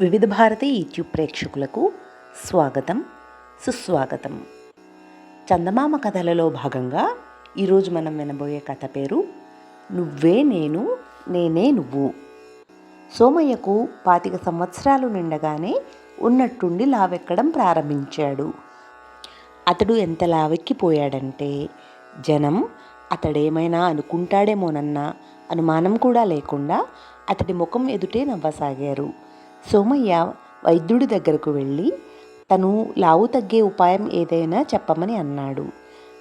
వివిధ భారతి యూట్యూబ్ ప్రేక్షకులకు స్వాగతం సుస్వాగతం. చందమామ కథలలో భాగంగా ఈరోజు మనం వినబోయే కథ పేరు నువ్వే నేను నేనే నువ్వు. సోమయ్యకు పాతిక సంవత్సరాలు నిండగానే ఉన్నట్టుండి లావెక్కడం ప్రారంభించాడు. అతడు ఎంత లావెక్కిపోయాడంటే జనం అతడేమైనా అనుకుంటాడేమోనన్న అనుమానం కూడా లేకుండా అతడి ముఖం ఎదుటే నవ్వసాగారు. సోమయ్య వైద్యుడి దగ్గరకు వెళ్ళి తను లావు తగ్గే ఉపాయం ఏదైనా చెప్పమని అన్నాడు.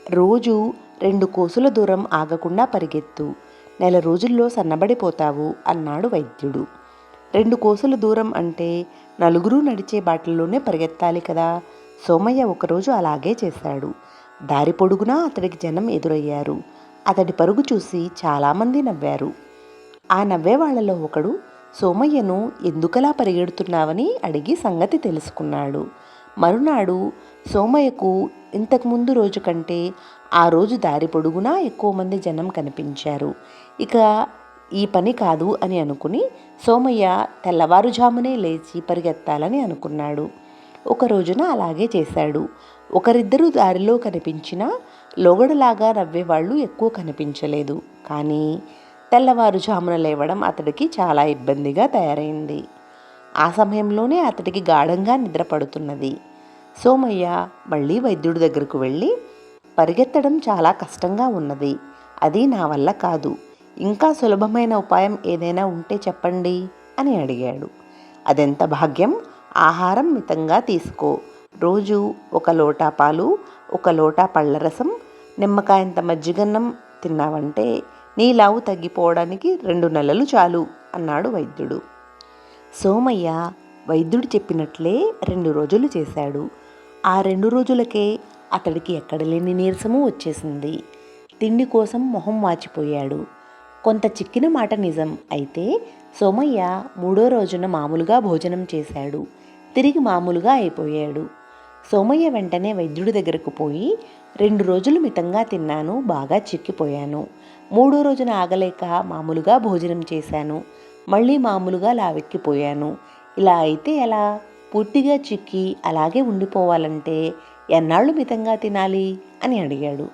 రోజు రెండు కోసుల దూరం ఆగకుండా పరిగెత్తు నెల రోజుల్లో సన్నబడిపోతావు అన్నాడు వైద్యుడు. రెండు కోసుల దూరం అంటే నలుగురు నడిచే బాటల్లోనే పరిగెత్తాలి కదా? సోమయ్య ఒకరోజు అలాగే చేశాడు. దారి పొడుగునా అతడికి జనం ఎదురయ్యారు. అతడి పరుగు చూసి చాలామంది నవ్వారు. ఆ నవ్వే వాళ్ళలో ఒకడు సోమయ్యను ఎందుకలా పరిగెడుతున్నావని అడిగి సంగతి తెలుసుకున్నాడు. మరునాడు సోమయ్యకు ఇంతకుముందు రోజు కంటే ఆ రోజు దారి పొడుగునా ఎక్కువ మంది జనం కనిపించారు. ఇక ఈ పని కాదు అని అనుకుని సోమయ్య తెల్లవారుజామునే లేచి పరిగెత్తాలని అనుకున్నాడు. ఒక రోజున అలాగే చేశాడు. ఒకరిద్దరు దారిలో కనిపించినా లోగడలాగా నవ్వేవాళ్ళు ఎక్కువ కనిపించలేదు. కానీ తెల్లవారుజామున లేవడం అతడికి చాలా ఇబ్బందిగా తయారైంది. ఆ సమయంలోనే అతడికి గాఢంగా నిద్రపడుతున్నది. సోమయ్య మళ్ళీ వైద్యుడి దగ్గరకు వెళ్ళి పరిగెత్తడం చాలా కష్టంగా ఉన్నది. అది నా వల్ల కాదు. ఇంకా సులభమైన ఉపాయం ఏదైనా ఉంటే చెప్పండి అని అడిగాడు. అదెంత భాగ్యం? ఆహారం మితంగా తీసుకో. రోజు ఒక లోటా పాలు ఒక లోటా పళ్ళరసం నిమ్మకాయంత మజ్జిగన్నం తిన్నావంటే నీ లావు తగ్గిపోవడానికి రెండు నెలలు చాలు అన్నాడు వైద్యుడు. సోమయ్య వైద్యుడు చెప్పినట్లే రెండు రోజులు చేశాడు. ఆ రెండు రోజులకే అతడికి ఎక్కడ లేని నీరసము వచ్చేసింది. తిండి కోసం మొహం వాచిపోయాడు. కొంత చిక్కిన మాట నిజం అయితే సోమయ్య మూడో రోజున మామూలుగా భోజనం చేశాడు. తిరిగి మామూలుగా అయిపోయాడు. సోమయ్య వెంటనే వైద్యుడి దగ్గరకు పోయి రెండు రోజులు మితంగా తిన్నాను బాగా చిక్కిపోయాను. మూడో రోజున ఆగలేక మామూలుగా భోజనం చేశాను. మళ్ళీ మామూలుగా లావెక్కిపోయాను. ఇలా అయితే ఎలా? పూర్తిగా చిక్కి అలాగే ఉండిపోవాలంటే ఎన్నాళ్ళు మితంగా తినాలి? అని అడిగాడు.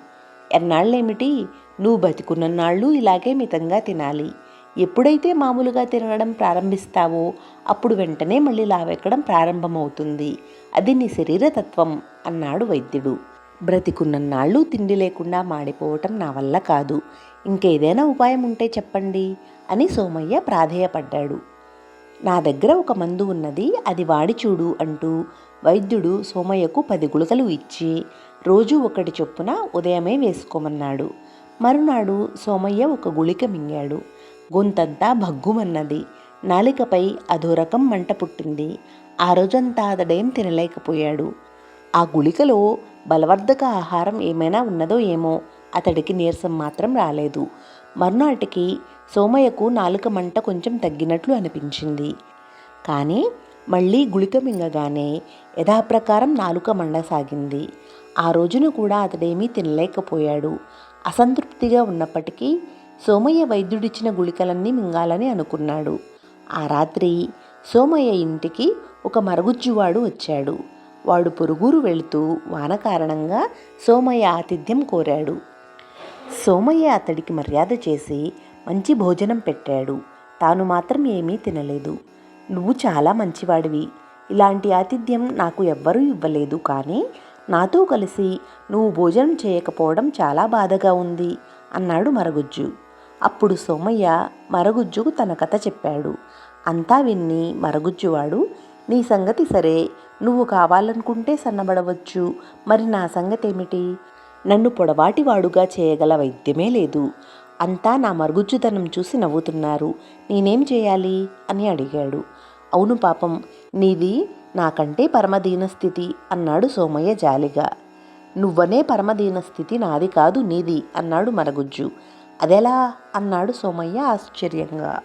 ఎన్నాళ్ళేమిటి? నువ్వు బతికున్నన్నాళ్ళు ఇలాగే మితంగా తినాలి. ఎప్పుడైతే మామూలుగా తినడం ప్రారంభిస్తావో అప్పుడు వెంటనే మళ్ళీ లావెక్కడం ప్రారంభమవుతుంది. అది నీ శరీరతత్వం అన్నాడు వైద్యుడు. బ్రతికున్నన్నాళ్ళు తిండి లేకుండా మాడిపోవటం నా వల్ల కాదు. ఇంకేదైనా ఉపాయం ఉంటే చెప్పండి అని సోమయ్య ప్రాధేయపడ్డాడు. నా దగ్గర ఒక మందు ఉన్నది అది వాడి చూడు అంటూ వైద్యుడు సోమయ్యకు పది గుళికలు ఇచ్చి రోజు ఒకటి చొప్పున ఉదయమే వేసుకోమన్నాడు. మరునాడు సోమయ్య ఒక గుళిక మింగాడు. గొంతంతా భగ్గుమన్నది. నాలికపై అధోరకం మంట పుట్టింది. ఆ రోజంతా అతడేం తినలేకపోయాడు. ఆ గుళికలో బలవర్ధక ఆహారం ఏమైనా ఉన్నదో ఏమో అతడికి నీరసం మాత్రం రాలేదు. మర్నాటికి సోమయ్యకు నాలుక మంట కొంచెం తగ్గినట్లు అనిపించింది. కానీ మళ్ళీ గుళిక మింగగానే యథాప్రకారం నాలుక మండసాగింది ఆ రోజున కూడా అతడేమీ తినలేకపోయాడు. అసంతృప్తిగా ఉన్నప్పటికీ సోమయ్య వైద్యుడిచ్చిన గుళికలన్నీ మింగాలని అనుకున్నాడు. ఆ రాత్రి సోమయ్య ఇంటికి ఒక మరుగుజ్జువాడు వచ్చాడు. వాడు పొరుగురు వెళుతూ వాన కారణంగా సోమయ్య ఆతిథ్యం కోరాడు. సోమయ్య అతడికి మర్యాద చేసి మంచి భోజనం పెట్టాడు. తాను మాత్రం ఏమీ తినలేదు. నువ్వు చాలా మంచివాడివి. ఇలాంటి ఆతిథ్యం నాకు ఎవ్వరూ ఇవ్వలేదు. కానీ నాతో కలిసి నువ్వు భోజనం చేయకపోవడం చాలా బాధగా ఉంది అన్నాడు మరగుజ్జు. అప్పుడు సోమయ్య మరగుజ్జుకు తన కథ చెప్పాడు. అంతా విన్ని మరగుజ్జువాడు నీ సంగతి సరే. నువ్వు కావాలనుకుంటే సన్నబడవచ్చు. మరి నా సంగతి ఏమిటి నన్ను పొడవాటివాడుగా చేయగల వైద్యమే లేదు. అంతా నా మరుగుజ్జుతనం చూసి నవ్వుతున్నారు. నేనేం చేయాలి? అని అడిగాడు. అవును పాపం నీది నాకంటే పరమదీన స్థితి అన్నాడు సోమయ్య జాలిగా. నువ్వనే పరమదీన స్థితి నాది కాదు నీది అన్నాడు మరగుజ్జు. అదెలా? అన్నాడు సోమయ్య ఆశ్చర్యంగా.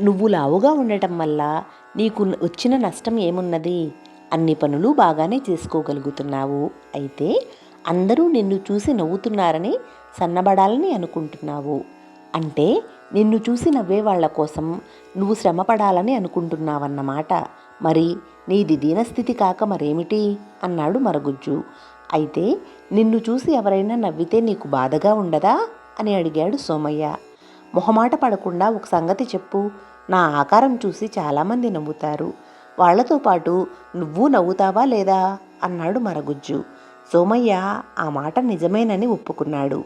నువ్వు లావుగా ఉండటం వల్ల నీకు వచ్చిన నష్టం ఏమున్నది? అన్ని పనులు బాగానే చేసుకోగలుగుతున్నావు. అయితే అందరూ నిన్ను చూసి నవ్వుతున్నారని సన్నబడాలని అనుకుంటున్నావు. అంటే నిన్ను చూసి నవ్వే వాళ్ళ కోసం నువ్వు శ్రమపడాలని అనుకుంటున్నావన్నమాట. మరి నీది దీనస్థితి కాక మరేమిటి? అన్నాడు మరగుజ్జు. అయితే నిన్ను చూసి ఎవరైనా నవ్వితే నీకు బాధగా ఉండదా? అని అడిగాడు సోమయ్య. మొహమాట పడకుండా ఒక సంగతి చెప్పు. నా ఆకారం చూసి చాలామంది నవ్వుతారు. వాళ్ళతో పాటు నువ్వు నవ్వుతావా లేదా? అన్నాడు మరగుజ్జు. సోమయ్య ఆ మాట నిజమేనని ఒప్పుకున్నాడు.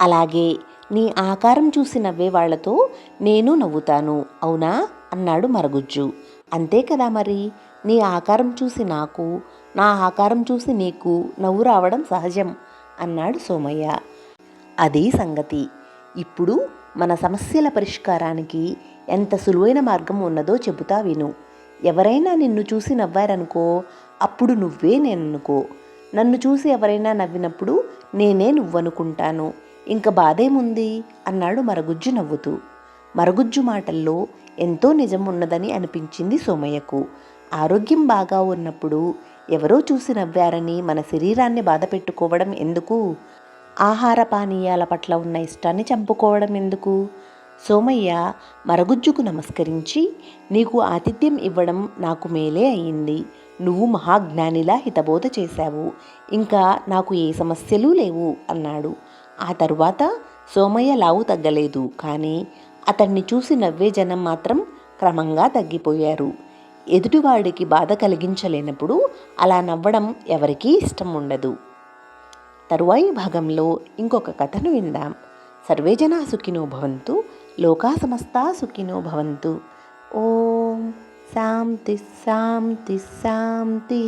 అలాగే నీ ఆకారం చూసి నవ్వే వాళ్ళతో నేను నవ్వుతాను అవునా? అన్నాడు మరగుజ్జు. అంతే కదా మరి? నీ ఆకారం చూసి నాకు నా ఆకారం చూసి నీకు నవ్వు రావడం సహజం అన్నాడు సోమయ్య. అది సంగతి. ఇప్పుడు మన సమస్యల పరిష్కారానికి ఎంత సులువైన మార్గం ఉన్నదో చెబుతా విను. ఎవరైనా నిన్ను చూసి నవ్వారనుకో అప్పుడు నువ్వే నేననుకో. నన్ను చూసి ఎవరైనా నవ్వినప్పుడు నేనే నువ్వనుకుంటాను. ఇంక బాధేముంది? అన్నాడు మరగుజ్జు నవ్వుతూ. మరగుజ్జు మాటల్లో ఎంతో నిజం ఉన్నదని అనిపించింది సోమయ్యకు. ఆరోగ్యం బాగా ఉన్నప్పుడు ఎవరో చూసి నవ్వారని మన శరీరాన్ని బాధ పెట్టుకోవడం ఎందుకు? ఆహార పానీయాల పట్ల ఉన్న ఇష్టాన్ని చంపుకోవడం ఎందుకు? సోమయ్య మరగుజ్జుకు నమస్కరించి నీకు ఆతిథ్యం ఇవ్వడం నాకు మేలే అయింది. నువ్వు మహాజ్ఞానిలా హితబోధ చేశావు. ఇంకా నాకు ఏ సమస్యలు లేవు అన్నాడు. ఆ తరువాత సోమయ్య లావు తగ్గలేదు కానీ అతన్ని చూసి నవ్వే జనం మాత్రం క్రమంగా తగ్గిపోయారు. ఎదుటివాడికి బాధ కలిగించలేనప్పుడు అలా నవ్వడం ఎవరికీ ఇష్టం ఉండదు. తరువాయి భాగంలో ఇంకొక కథను విందాం. సర్వేజనా సుఖినో భవంతు లోకా సమస్తా సుఖినో భవంతు. ఓం. శాంతి శాంతి శాంతి.